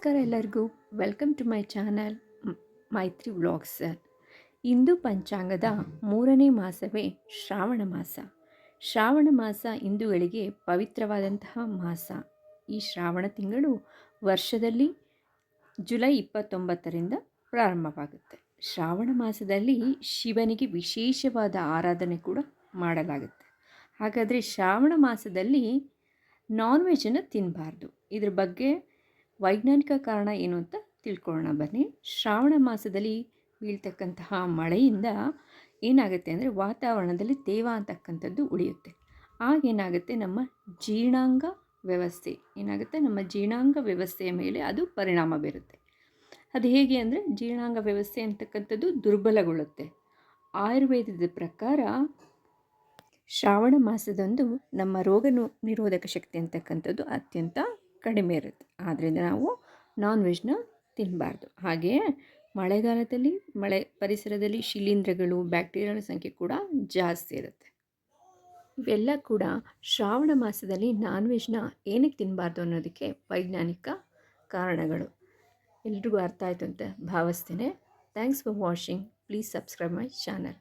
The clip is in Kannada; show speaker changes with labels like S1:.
S1: ನಮಸ್ಕಾರ ಎಲ್ಲರಿಗೂ. Welcome to my channel Maitri vlogs. ಇಂದು ಪಂಚಾಂಗದ ಮೂರನೇ ಮಾಸವೇ ಶ್ರಾವಣ ಮಾಸ. ಶ್ರಾವಣ ಮಾಸ ಹಿಂದೂಗಳಿಗೆ ಪವಿತ್ರವಾದಂತಹ ಮಾಸ. ಈ ಶ್ರಾವಣ ತಿಂಗಳು ವರ್ಷದಲ್ಲಿ ಜುಲೈ ಇಪ್ಪತ್ತೊಂಬತ್ತರಿಂದ ಪ್ರಾರಂಭವಾಗುತ್ತೆ. ಶ್ರಾವಣ ಮಾಸದಲ್ಲಿ ಶಿವನಿಗೆ ವಿಶೇಷವಾದ ಆರಾಧನೆ ಕೂಡ ಮಾಡಲಾಗುತ್ತೆ. ಹಾಗಾದರೆ ಶ್ರಾವಣ ಮಾಸದಲ್ಲಿ ನಾನ್ ವೆಜ್ಜನ್ನು ತಿನ್ನಬಾರ್ದು ಇದ್ರ ಬಗ್ಗೆ ವೈಜ್ಞಾನಿಕ ಕಾರಣ ಏನು ಅಂತ ತಿಳ್ಕೊಳ್ಳೋಣ ಬನ್ನಿ. ಶ್ರಾವಣ ಮಾಸದಲ್ಲಿ ಬೀಳ್ತಕ್ಕಂತಹ ಮಳೆಯಿಂದ ಏನಾಗುತ್ತೆ ಅಂದರೆ ವಾತಾವರಣದಲ್ಲಿ ತೇವ ಅಂತಕ್ಕಂಥದ್ದು ಉಳಿಯುತ್ತೆ. ಆಗೇನಾಗುತ್ತೆ ನಮ್ಮ ಜೀರ್ಣಾಂಗ ವ್ಯವಸ್ಥೆ, ಏನಾಗುತ್ತೆ ನಮ್ಮ ಜೀರ್ಣಾಂಗ ವ್ಯವಸ್ಥೆಯ ಮೇಲೆ ಅದು ಪರಿಣಾಮ ಬೀರುತ್ತೆ. ಅದು ಹೇಗೆ ಅಂದರೆ ಜೀರ್ಣಾಂಗ ವ್ಯವಸ್ಥೆ ಅಂತಕ್ಕಂಥದ್ದು ದುರ್ಬಲಗೊಳ್ಳುತ್ತೆ. ಆಯುರ್ವೇದದ ಪ್ರಕಾರ ಶ್ರಾವಣ ಮಾಸದಂದು ನಮ್ಮ ರೋಗ ನಿರೋಧಕ ಶಕ್ತಿ ಅಂತಕ್ಕಂಥದ್ದು ಅತ್ಯಂತ ಕಡಿಮೆ ಇರುತ್ತೆ. ಆದ್ದರಿಂದ ನಾವು ನಾನ್ ವೆಜ್ನ ತಿನ್ನಬಾರ್ದು ಹಾಗೆಯೇ ಮಳೆಗಾಲದಲ್ಲಿ, ಮಳೆ ಪರಿಸರದಲ್ಲಿ ಶಿಲೀಂಧ್ರಗಳು ಬ್ಯಾಕ್ಟೀರಿಯಾಗಳ ಸಂಖ್ಯೆ ಕೂಡ ಜಾಸ್ತಿ ಇರುತ್ತೆ. ಇವೆಲ್ಲ ಕೂಡ ಶ್ರಾವಣ ಮಾಸದಲ್ಲಿ ನಾನ್ ವೆಜ್ನ ಏನಕ್ಕೆ ತಿನ್ನಬಾರ್ದು ಅನ್ನೋದಕ್ಕೆ ವೈಜ್ಞಾನಿಕ ಕಾರಣಗಳು. ಎಲ್ರಿಗೂ ಅರ್ಥ ಆಯಿತು ಅಂತ ಭಾವಿಸ್ತೇನೆ. Thanks for watching please subscribe my channel